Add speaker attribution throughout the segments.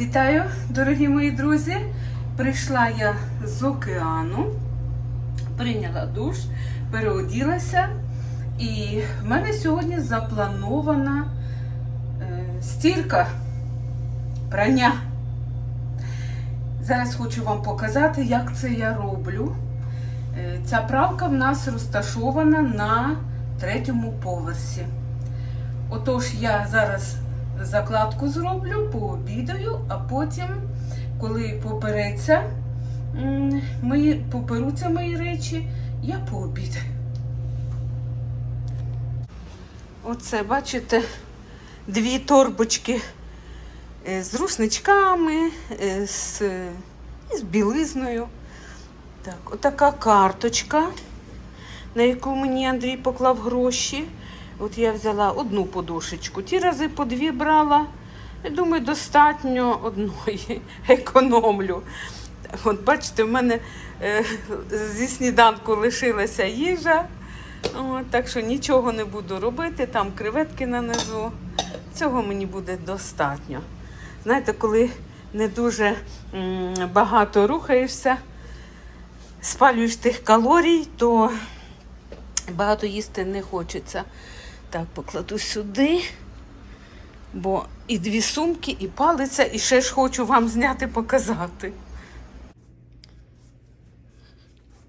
Speaker 1: Вітаю, дорогі мої друзі! Прийшла я з океану, прийняла душ, переоділася, і в мене сьогодні запланована е, стірка прання. Зараз хочу вам показати, як це я роблю. Е, Ця правка в нас розташована на третьому поверсі. Отож, я зараз закладку зроблю, пообідаю, а потім, коли попереться, мої, поперуться мої речі, я пообідаю. Оце, бачите, дві торбочки е, з рушничками, е, з, з білизною. Так, отака карточка, на яку мені Андрій поклав гроші. От я взяла одну подушечку. Ті рази по дві брала. Я думаю, достатньо одної економлю. От бачите, в мене е, зі сніданку лишилася їжа. От, так що нічого не буду робити. Там креветки нанизу. Цього мені буде достатньо. Знаєте, коли не дуже м, багато рухаєшся, спалюєш тих калорій, то багато їсти не хочеться. Так, покладу сюди, бо і дві сумки, і палиця, і ще ж хочу вам зняти, показати.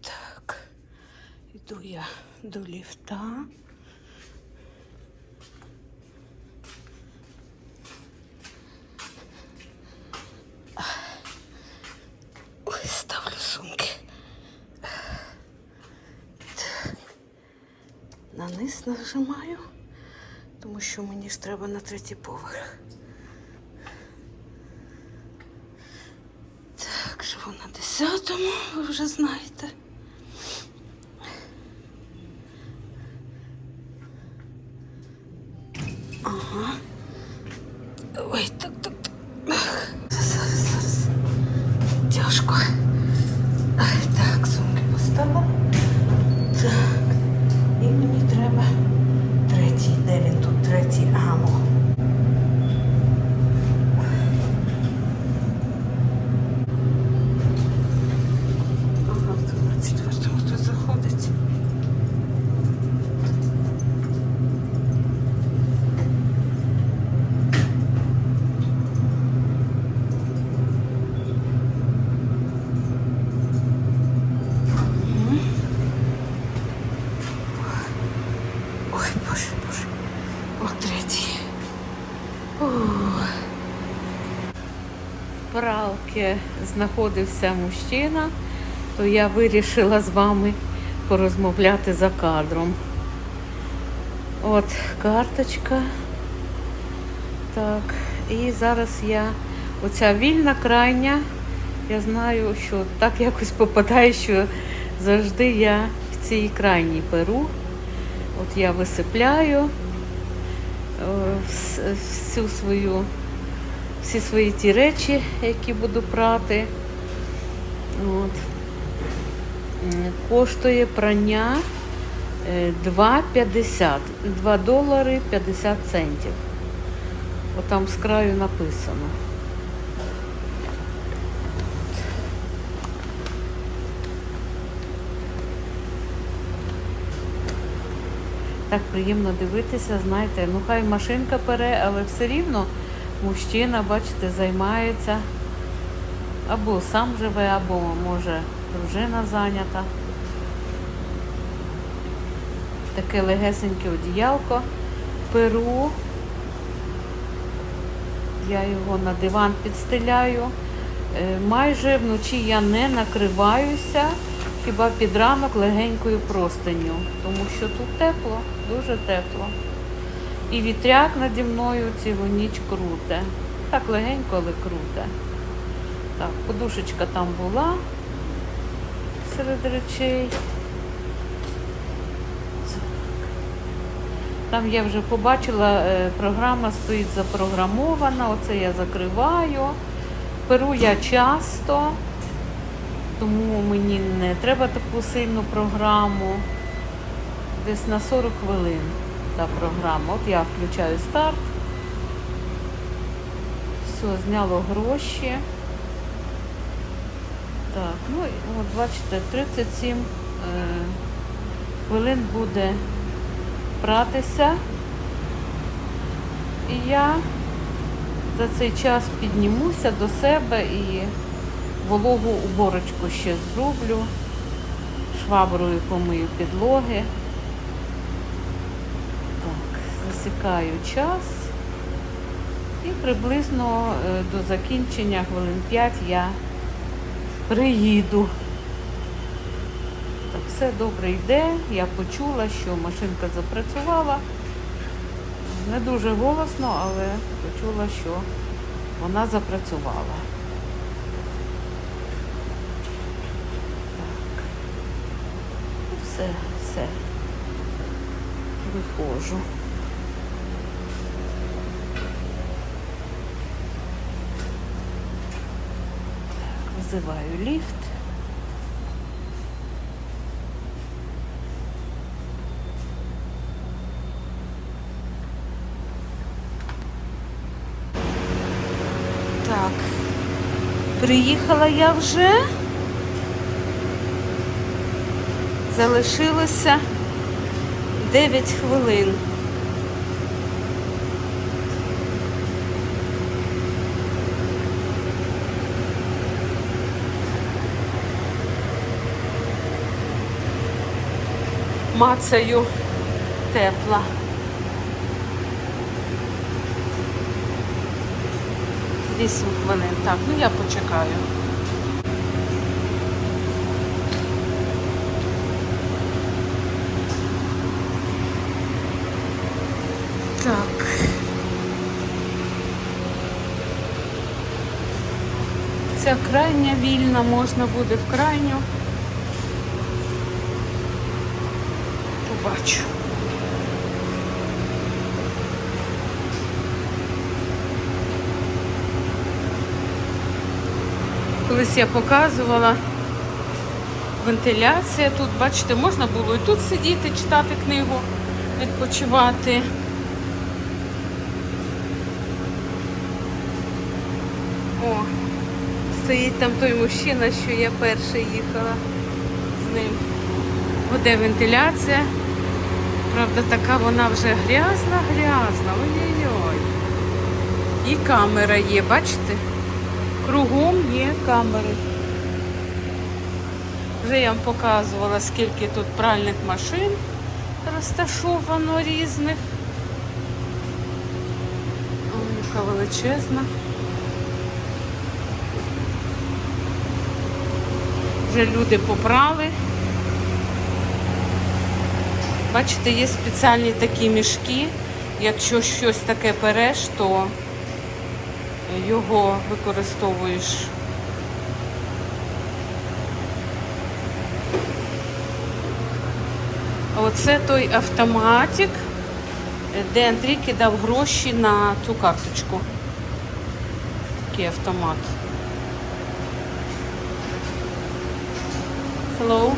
Speaker 1: Так, іду я до ліфта. Ой, ставлю сумки. На низ нажимаю, тому що мені ж треба на третій поверх. Так, живу на десятому, ви вже знаєте. Ага. Ой, так, так, так. Ах, Зараз, зараз. Тяжко. Ай, так, сумки поставила. Так. І мені треба третій. Де він тут третій? Амо. Ага, тут на четвертому хтось заходить. Ой, боже, боже. О, третій. Ух. В пралки знаходився мужчина, то я вирішила з вами порозмовляти за кадром. От карточка. Так, і зараз я оця вільна крайня. Я знаю, що так якось попадає, що завжди я в цій крайній перу. От я висипляю всю свою, всі свої ті речі, які буду прати. От. Коштує прання е, 2,50, 2 долари 50 центів. Отам з краю написано. Так приємно дивитися, знаєте, ну хай машинка пере, але все рівно мужчина, бачите, займається або сам живе, або може дружина зайнята. Таке легесеньке одіялко. Перу. Я його на диван підстеляю. Е, Майже вночі я не накриваюся, хіба під ранок легенькою простиню, тому що тут тепло, дуже тепло. І вітряк наді мною цілу ніч круте. Так легенько, але круте. Так, подушечка там була серед речей. Там я вже побачила, е, програма стоїть запрограмована, оце я закриваю. Перу я часто, тому мені не треба таку сильну програму. Десь на 40 хвилин та програма. От я включаю старт. Все, зняло гроші. Так, ну от бачите, 37 е, хвилин буде пратися. І я за цей час піднімуся до себе і вологу уборочку ще зроблю. Шваброю помию підлоги. Так, засікаю час. І приблизно е, до закінчення хвилин 5 я приїду. Так, все добре йде. Я почула, що машинка запрацювала. Не дуже голосно, але почула, що вона запрацювала. Так. Ну, Все, все. Виходжу. Так, визиваю ліфт. Так. Приїхала я вже. Залишилося 9 хвилин. Мацаю тепла. Вісім хвилин. Так, ну я почекаю. Так. Ця крайня вільна, можна буде в крайню. Побачу. Колись я показувала вентиляція. Тут, бачите, можна було і тут сидіти, читати книгу, відпочивати. О, стоїть там той мужчина, що я перша їхала з ним. Буде вентиляція. Правда, така вона вже грязна, грязна. Ой-ой-ой. І камера є, бачите? Кругом є камери. Вже я вам показувала, скільки тут пральних машин розташовано різних. Ой, яка величезна. Вже люди попрали. Бачите, є спеціальні такі мішки. Якщо щось таке береш, то його використовуєш. Оце той автоматик, де Андрій кидав гроші на ту карточку. Такий автомат. Hello.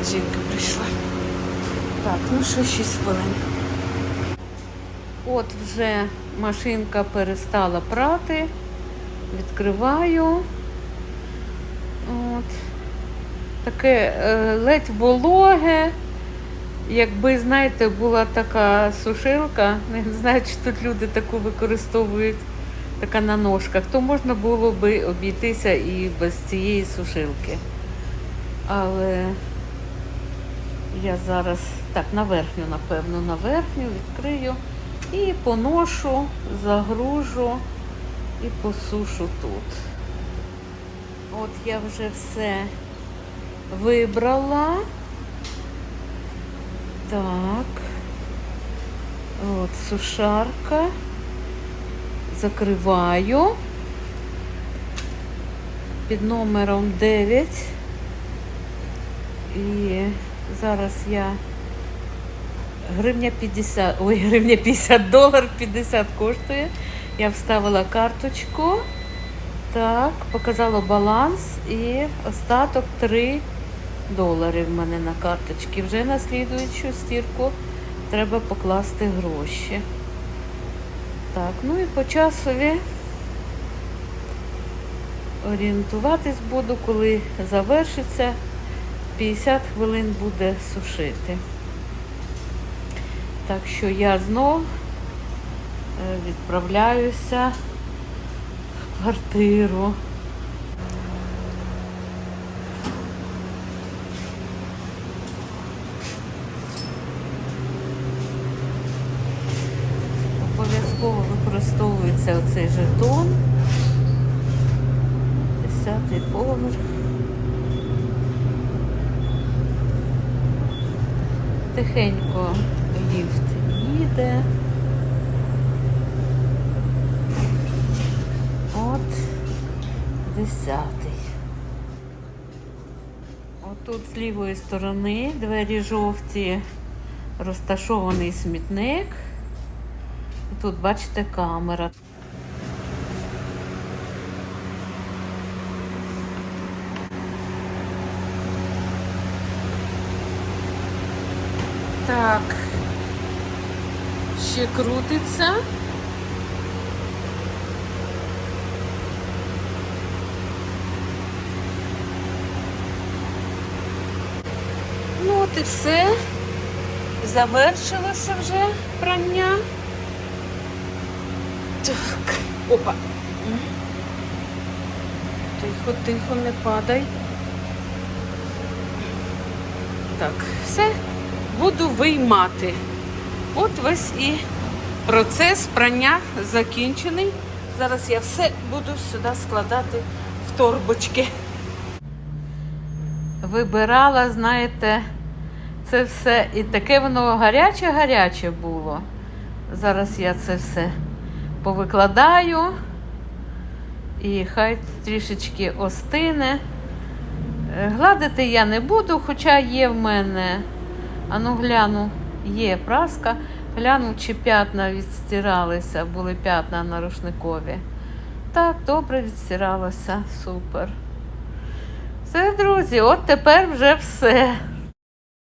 Speaker 1: А Жінка прийшла. Так, ну що, 6 хвилин. От вже машинка перестала прати. Відкриваю. От. Таке е, ледь вологе. Якби, знаєте, була така сушилка, не знаю, чи тут люди таку використовують, така на ножках, то можна було би обійтися і без цієї сушилки. Але я зараз так, на верхню, напевно, на верхню відкрию і поношу, загружу і посушу тут. От я вже все вибрала. Так. От сушарка. Закриваю. Під номером 9. І зараз я гривня 50, ой, гривня 50 долар 50 коштує. Я вставила карточку. Так, показала баланс і остаток 3 долари в мене на карточці. Вже на слідуючу стірку треба покласти гроші. Так, ну і по часові орієнтуватись буду, коли завершиться. 50 хвилин буде сушити. Так що я знов е, відправляюся в квартиру. Обов'язково використовується оцей жетон. Десятий поверх. Тихенько ліфт їде. От десятий. Отут з лівої сторони двері жовті, розташований смітник. Тут, бачите, камера. Так. Ще крутиться. Ну от і все. Завершилося вже прання. Так, опа. Тихо, тихо, не падай. Так, все, буду виймати. От весь і процес прання закінчений. Зараз я все буду сюди складати в торбочки. Вибирала, знаєте, це все і таке воно гаряче-гаряче було. Зараз я це все повикладаю і хай трішечки остине. Е, Гладити я не буду, хоча є в мене, а ну гляну, є праска. Гляну, чи п'ятна відстиралися, були п'ятна на рушникові. Так, добре відстиралося, супер. Все, друзі, от тепер вже все.